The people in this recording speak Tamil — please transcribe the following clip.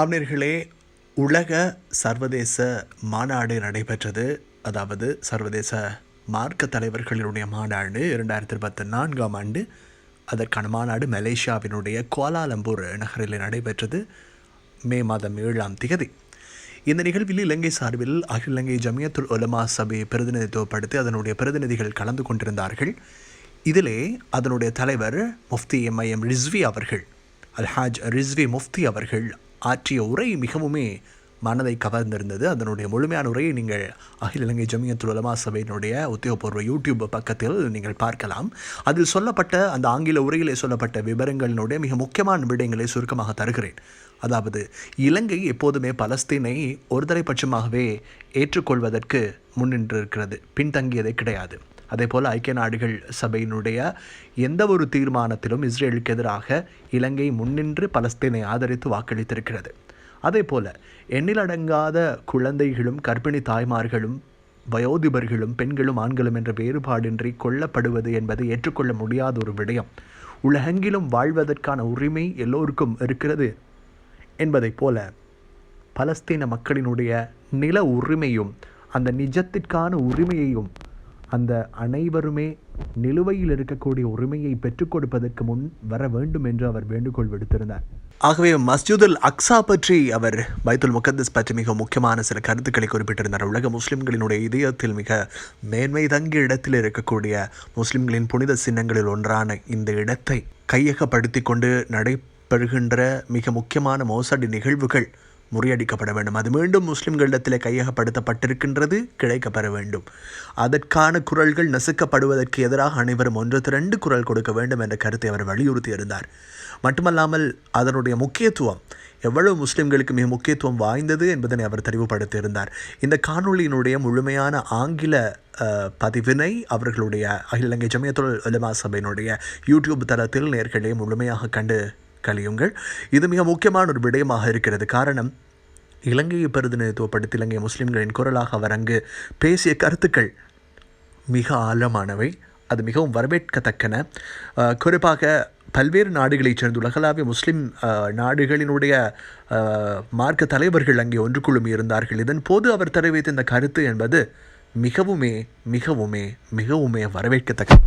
அவனர்களே உலக சர்வதேச மாநாடு நடைபெற்றது. அதாவது சர்வதேச மார்க்க தலைவர்களினுடைய மாநாடு இரண்டாயிரத்தி இருபத்தி நான்காம் ஆண்டு. அதற்கான மாநாடு மலேசியாவினுடைய கோலாலம்பூர் நகரில் நடைபெற்றது மே மாதம் ஏழாம் திகதி இந்த நிகழ்வில் இலங்கை சார்பில் அகில இலங்கை ஜமியத்துல் உலமா சபையை பிரதிநிதித்துவப்படுத்தி அதனுடைய பிரதிநிதிகள் கலந்து கொண்டிருந்தார்கள். இதிலே அதனுடைய தலைவர் முஃப்தி எம்ஐஎம் ரிஸ்வி அவர்கள் அல்ஹாஜ் ரிஸ்வி முஃப்தி அவர்கள் ஆற்றிய உரை மிகவுமே மனதை கவர்ந்திருந்தது. அதனுடைய முழுமையான உரையை நீங்கள் அகில இலங்கை ஜமியத்துல் உலமா சபையினுடைய உத்தியோகபூர்வ யூடியூப் பக்கத்தில் நீங்கள் பார்க்கலாம். அதில் சொல்லப்பட்ட அந்த ஆங்கில உரையிலே சொல்லப்பட்ட விவரங்களினுடைய மிக முக்கியமான விடயங்களை சுருக்கமாக தருகிறேன். அதாவது இலங்கை எப்போதுமே பலஸ்தீனை ஒருதலைபட்சமாகவே ஏற்றுக்கொள்வதற்கு முன்னின்றிருக்கிறது. பின்தங்கியதே கிடையாது. அதே போல் ஐக்கிய நாடுகள் சபையினுடைய எந்த ஒரு தீர்மானத்திலும் இஸ்ரேலுக்கு எதிராக இலங்கை முன்னின்று பலஸ்தீனை ஆதரித்து வாக்களித்திருக்கிறது. அதே போல எண்ணிலடங்காத குழந்தைகளும் கர்ப்பிணி தாய்மார்களும் வயோதிபர்களும் பெண்களும் ஆண்களும் என்ற வேறுபாடின்றி கொல்லப்படுவது என்பது ஏற்றுக்கொள்ள முடியாத ஒரு விடயம். உலகெங்கிலும் வாழ்வதற்கான உரிமை எல்லோருக்கும் இருக்கிறது என்பதைப் போல பலஸ்தீன மக்களினுடைய நில உரிமையும் அந்த நிஜத்திற்கான உரிமையையும் அந்த அனைவருமே நிலுவையில் இருக்கக்கூடிய உரிமையை பெற்றுக் கொடுப்பதற்கு முன் வர வேண்டும் என்று அவர் வேண்டுகோள் விடுத்திருந்தார். ஆகவே மஸ்ஜிதுல் அக்ஸா பற்றி அவர் பைத்துல் முகத்தஸ் பற்றி மிக முக்கியமான சில கருத்துக்களை குறிப்பிட்டிருந்தார். உலக முஸ்லிம்களினுடைய இதயத்தில் மிக மேன்மை தங்கிய இடத்தில் இருக்கக்கூடிய முஸ்லிம்களின் புனித சின்னங்களில் ஒன்றான இந்த இடத்தை கையகப்படுத்தி கொண்டு நடைபெறுகின்ற மிக முக்கியமான மோசடி நிகழ்வுகள் முறியடிக்கப்பட வேண்டும். அது மீண்டும் முஸ்லிம்களிடத்தில் கையகப்படுத்தப்பட்டிருக்கின்றது கிடைக்கப்பெற வேண்டும். அதற்கான குரல்கள் நசுக்கப்படுவதற்கு எதிராக அனைவரும் ஒன்று திரண்டு குரல் கொடுக்க வேண்டும் என்ற கருத்தை அவர் வலியுறுத்தியிருந்தார் மட்டுமல்லாமல் அதனுடைய முக்கியத்துவம் எவ்வளவு முஸ்லிம்களுக்கு மிக முக்கியத்துவம் வாய்ந்தது என்பதனை அவர் தெளிவுபடுத்தியிருந்தார் இந்த காணொளியினுடைய முழுமையான ஆங்கில பதிவினை அவர்களுடைய அகில இலங்கை ஜமியத்துல் உலமா சபையினுடைய யூடியூப் தளத்தில் நேர்களை முழுமையாக கண்டு கழியுங்கள். இது மிக முக்கியமான ஒரு விடயமாக இருக்கிறது. காரணம் இலங்கையை பிரதிநிதித்துவப்படுத்தி இலங்கை முஸ்லிம்களின் குரலாக அவர் அங்கு பேசிய கருத்துக்கள் மிக ஆழமானவை. அது மிகவும் வரவேற்கத்தக்கன. குறிப்பாக பல்வேறு நாடுகளைச் சேர்ந்த உலகளாவிய முஸ்லிம் நாடுகளினுடைய மார்க்க தலைவர்கள் அங்கே ஒன்று குழுமி இருந்தார்கள். இதன் போது அவர் தெரிவித்த இந்த கருத்து என்பது மிகவுமே மிகவுமே மிகவுமே வரவேற்கத்தக்க